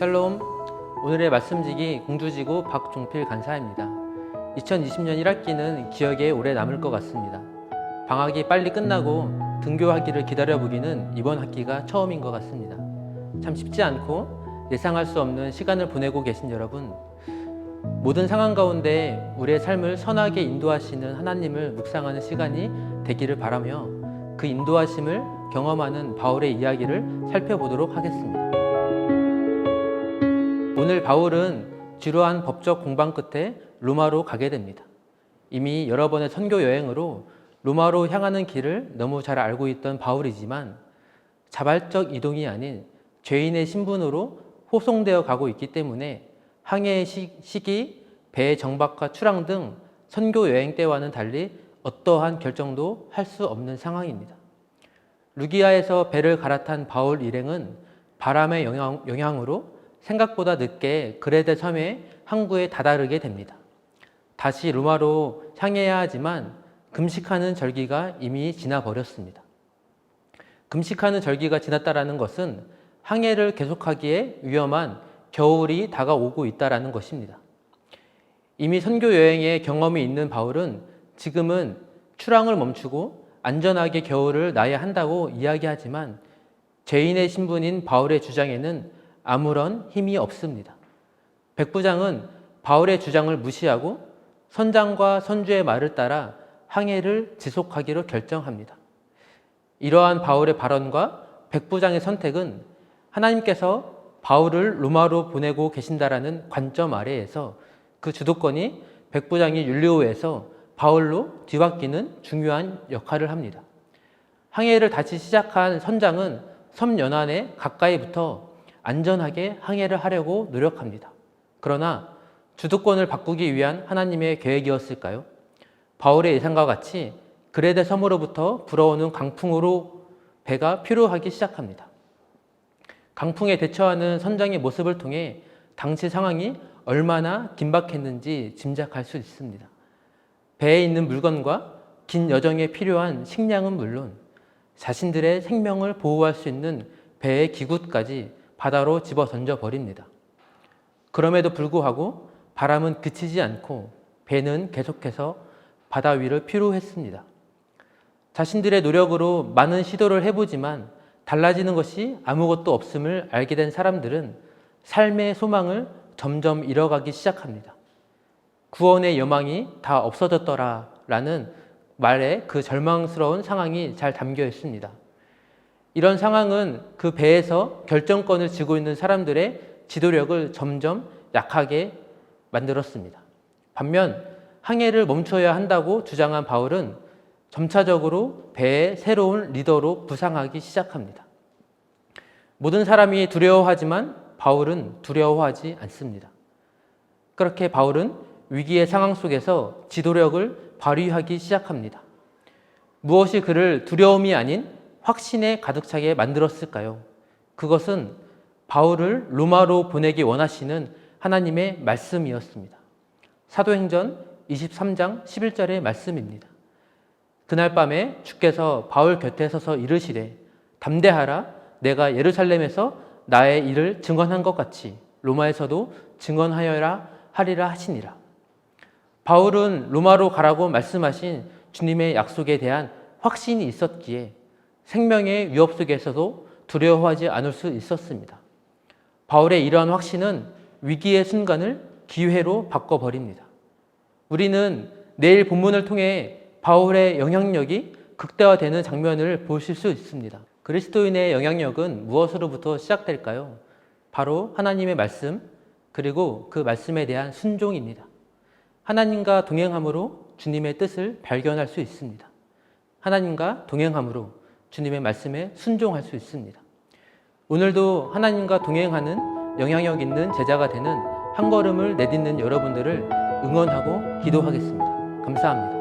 샬롬 오늘의 말씀지기 공주지구 박종필 간사입니다. 2020년 1학기는 기억에 오래 남을 것 같습니다. 방학이 빨리 끝나고 등교하기를 기다려보기는 이번 학기가 처음인 것 같습니다. 참 쉽지 않고 예상할 수 없는 시간을 보내고 계신 여러분 모든 상황 가운데 우리의 삶을 선하게 인도하시는 하나님을 묵상하는 시간이 되기를 바라며 그 인도하심을 경험하는 바울의 이야기를 살펴보도록 하겠습니다. 오늘 바울은 지루한 법적 공방 끝에 로마로 가게 됩니다. 이미 여러 번의 선교 여행으로 로마로 향하는 길을 너무 잘 알고 있던 바울이지만 자발적 이동이 아닌 죄인의 신분으로 호송되어 가고 있기 때문에 항해의 시- 시기, 배의 정박과 출항 등 선교 여행 때와는 달리 어떠한 결정도 할 수 없는 상황입니다. 루기아에서 배를 갈아탄 바울 일행은 바람의 영향, 영향으로 생각보다 늦게 그레데 섬의 항구에 다다르게 됩니다. 다시 로마로 향해야 하지만 금식하는 절기가 이미 지나 버렸습니다. 금식하는 절기가 지났다라는 것은 항해를 계속하기에 위험한 겨울이 다가오고 있다라는 것입니다. 이미 선교 여행의 경험이 있는 바울은 지금은 출항을 멈추고 안전하게 겨울을 나야 한다고 이야기하지만 죄인의 신분인 바울의 주장에는 아무런 힘이 없습니다. 백부장은 바울의 주장을 무시하고 선장과 선주의 말을 따라 항해를 지속하기로 결정합니다. 이러한 바울의 발언과 백부장의 선택은 하나님께서 바울을 로마로 보내고 계신다라는 관점 아래에서 그 주도권이 백부장이 율리오에서 바울로 뒤바뀌는 중요한 역할을 합니다. 항해를 다시 시작한 선장은 섬 연안에 가까이 붙어 안전하게 항해를 하려고 노력합니다. 그러나 주도권을 바꾸기 위한 하나님의 계획이었을까요? 바울의 예상과 같이 그레데 섬으로부터 불어오는 강풍으로 배가 피로하기 시작합니다. 강풍에 대처하는 선장의 모습을 통해 당시 상황이 얼마나 긴박했는지 짐작할 수 있습니다. 배에 있는 물건과 긴 여정에 필요한 식량은 물론 자신들의 생명을 보호할 수 있는 배의 기구까지 바다로 집어 던져 버립니다. 그럼에도 불구하고 바람은 그치지 않고 배는 계속해서 바다 위를 피로했습니다. 자신들의 노력으로 많은 시도를 해보지만 달라지는 것이 아무것도 없음을 알게 된 사람들은 삶의 소망을 점점 잃어가기 시작합니다. 구원의 여망이 다 없어졌더라 라는 말에 그 절망스러운 상황이 잘 담겨 있습니다. 이런 상황은 그 배에서 결정권을 쥐고 있는 사람들의 지도력을 점점 약하게 만들었습니다. 반면 항해를 멈춰야 한다고 주장한 바울은 점차적으로 배의 새로운 리더로 부상하기 시작합니다. 모든 사람이 두려워하지만 바울은 두려워하지 않습니다. 그렇게 바울은 위기의 상황 속에서 지도력을 발휘하기 시작합니다. 무엇이 그를 두려움이 아닌 확신에 가득 차게 만들었을까요? 그것은 바울을 로마로 보내기 원하시는 하나님의 말씀이었습니다. 사도행전 23장 11절의 말씀입니다. 그날 밤에 주께서 바울 곁에 서서 이르시되 담대하라 내가 예루살렘에서 나의 일을 증언한 것 같이 로마에서도 증언하여라 하리라 하시니라. 바울은 로마로 가라고 말씀하신 주님의 약속에 대한 확신이 있었기에 생명의 위협 속에서도 두려워하지 않을 수 있었습니다. 바울의 이러한 확신은 위기의 순간을 기회로 바꿔버립니다. 우리는 내일 본문을 통해 바울의 영향력이 극대화되는 장면을 보실 수 있습니다. 그리스도인의 영향력은 무엇으로부터 시작될까요? 바로 하나님의 말씀, 그리고 그 말씀에 대한 순종입니다. 하나님과 동행함으로 주님의 뜻을 발견할 수 있습니다. 하나님과 동행함으로 주님의 말씀에 순종할 수 있습니다. 오늘도 하나님과 동행하는 영향력 있는 제자가 되는 한 걸음을 내딛는 여러분들을 응원하고 기도하겠습니다. 감사합니다.